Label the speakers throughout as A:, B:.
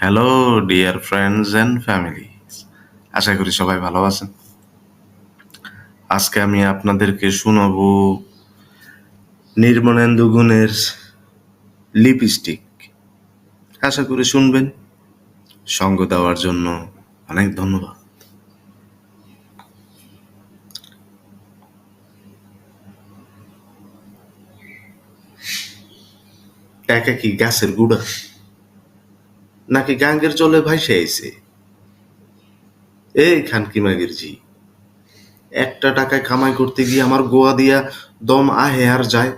A: Hello dear friends and family আশা করি সবাই ভালো আছেন। আজকে আমি আপনাদেরকে শোনাবো নির্মলেন্দু গুণের লিপস্টিক। আশা করি শুনবেন। সঙ্গ দেওয়ার জন্য অনেক ধন্যবাদ। একা কি গাছের গুড়া? নাকি গাঙ্গের জলে ভাইসে আইছে? এই খানকি মাগির জি একটা টাকায় কামাই করতে গিয়ে আমার গোয়া দিয়া দম আহে আর যায়।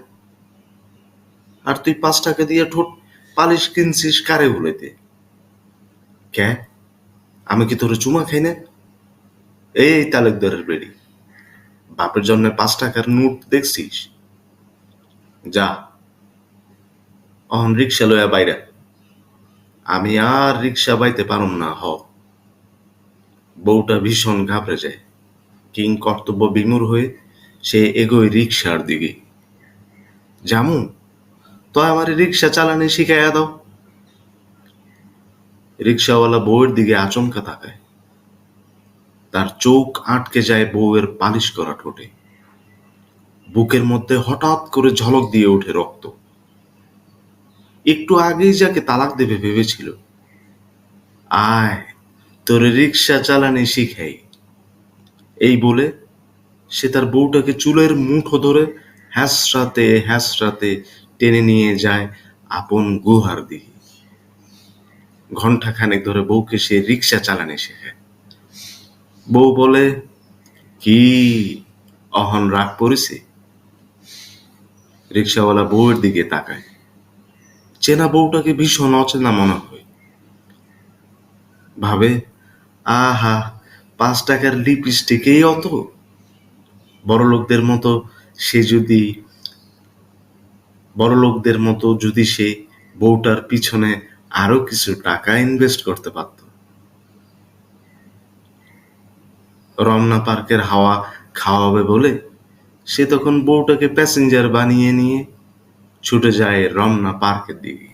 A: আর তুই পাঁচ টাকা দিয়ে ঠোঁট পালিশ কিনছিস কারে ভুলেতে কে? আমি কি তোর চুমা খাই না? এই তালুকদারের বেড়ি, বাপের জন্য পাঁচ টাকার নোট দেখছিস? যা, অহন রিক্সা লইয়া বাইরা। আমি আর রিক্সা বাইতে পারুম না, হ। বউটা ভীষণ ঘাবড়ে যায়। কিং কর্তব্য বিমূর হয়ে সে এগোয় রিক্সার দিকে। জামু তো আমার রিক্সা চালানি শিখাইয়া দাও। রিক্সাওয়ালা বউয়ের দিকে আচমকা তাকায়। তার চোখ আটকে যায় বউয়ের পালিশ করা ঠোঁটে। বুকের মধ্যে হঠাৎ করে ঝলক দিয়ে ওঠে রক্ত। একটু আগেই যাকে তালাক দেবে ভেবেছিল। আয়, তোর রিক্সা চালানি শিখাই। এই বলে সে তার বউটাকে চুলের মুঠো ধরে হ্যাঁসরাতে হ্যাঁসরাতে টেনে নিয়ে যায় আপন গুহার দিকে। ঘণ্টা খানেক ধরে বউকে সে রিক্সা চালানি শেখায়। বউ বলে, কি অহন রাগ পড়েছে রিক্সাওয়ালা বউয়ের দিকে তাকায়। চেনা বউটাকে ভীষণ অচেনা মনে হয়। ভাবে, আহা, পাঁচ টাকার লিপস্টিকেই অত? বড় লোকদের মতো সে যদি বড় লোকদের মতো যদি সে বউটার পিছনে আরও কিছু টাকা ইনভেস্ট করতে পারত। রমনা পার্কের হাওয়া খাওয়াবে বলে সে তখন বউটাকে প্যাসেঞ্জার বানিয়ে নিয়ে ছুটে যায় রমনা পার্কের দিকে।